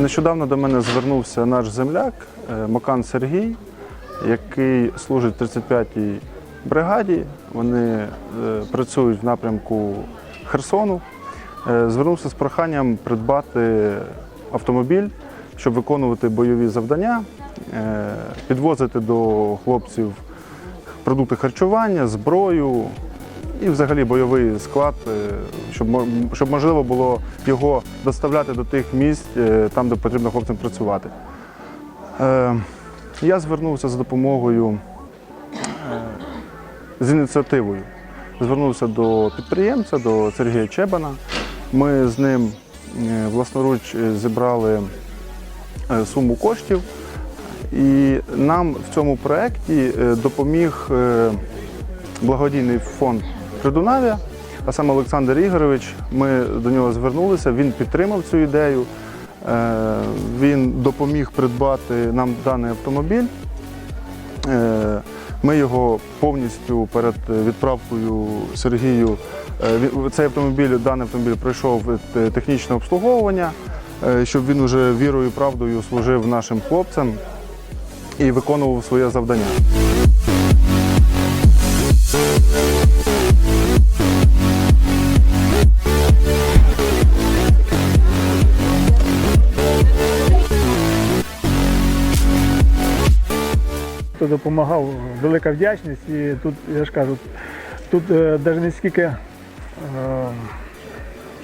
Нещодавно до мене звернувся наш земляк е, Мокан Сергій, який служить в 35-й бригаді. Вони е, працюють в напрямку Херсону. Е, Звернувся з проханням придбати автомобіль, щоб виконувати бойові завдання, підвозити до хлопців продукти харчування, зброю і взагалі бойовий склад, е, щоб, щоб можливо було його доставляти до тих місць, е, там, де потрібно хлопцям працювати. Е, Я звернувся за допомогою з ініціативою. Звернувся до підприємця, до Сергія Чебана. Ми з ним власноруч зібрали суму коштів. І нам в цьому проєкті допоміг благодійний фонд Придунавія, а саме Олександр Ігорович. Ми до нього звернулися, він підтримав цю ідею. Е, Він допоміг придбати нам даний автомобіль. Е, Ми його повністю перед відправкою Сергію. е, Цей автомобіль, даний автомобіль пройшов технічне обслуговування, щоб він уже вірою і правдою служив нашим хлопцям і виконував своє завдання. Хто допомагав, велика вдячність. І тут, я ж кажу, тут е, навіть не скільки е,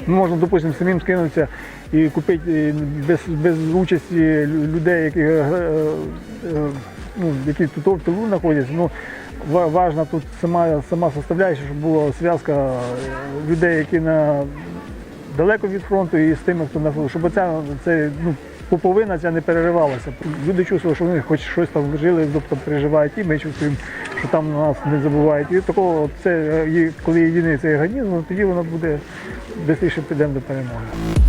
ну, можна, допустимо, самим скинутися і купити е, без, без участі людей, які, е, е, е, ну, які тут в тилу знаходяться. Ну, важна тут сама, сама составляюча, щоб була зв'язка е, людей, які на далеко від фронту і з тими, хто на фронті, щоб оця, це, ну, поповина ця не переривалася. Люди чувствували, що вони хоч щось там жили, тобто переживають, і ми чувствуємо, що там нас не забувають. І такого, це, е, коли єдиний цей організм, тоді воно буде швидше підемо до перемоги.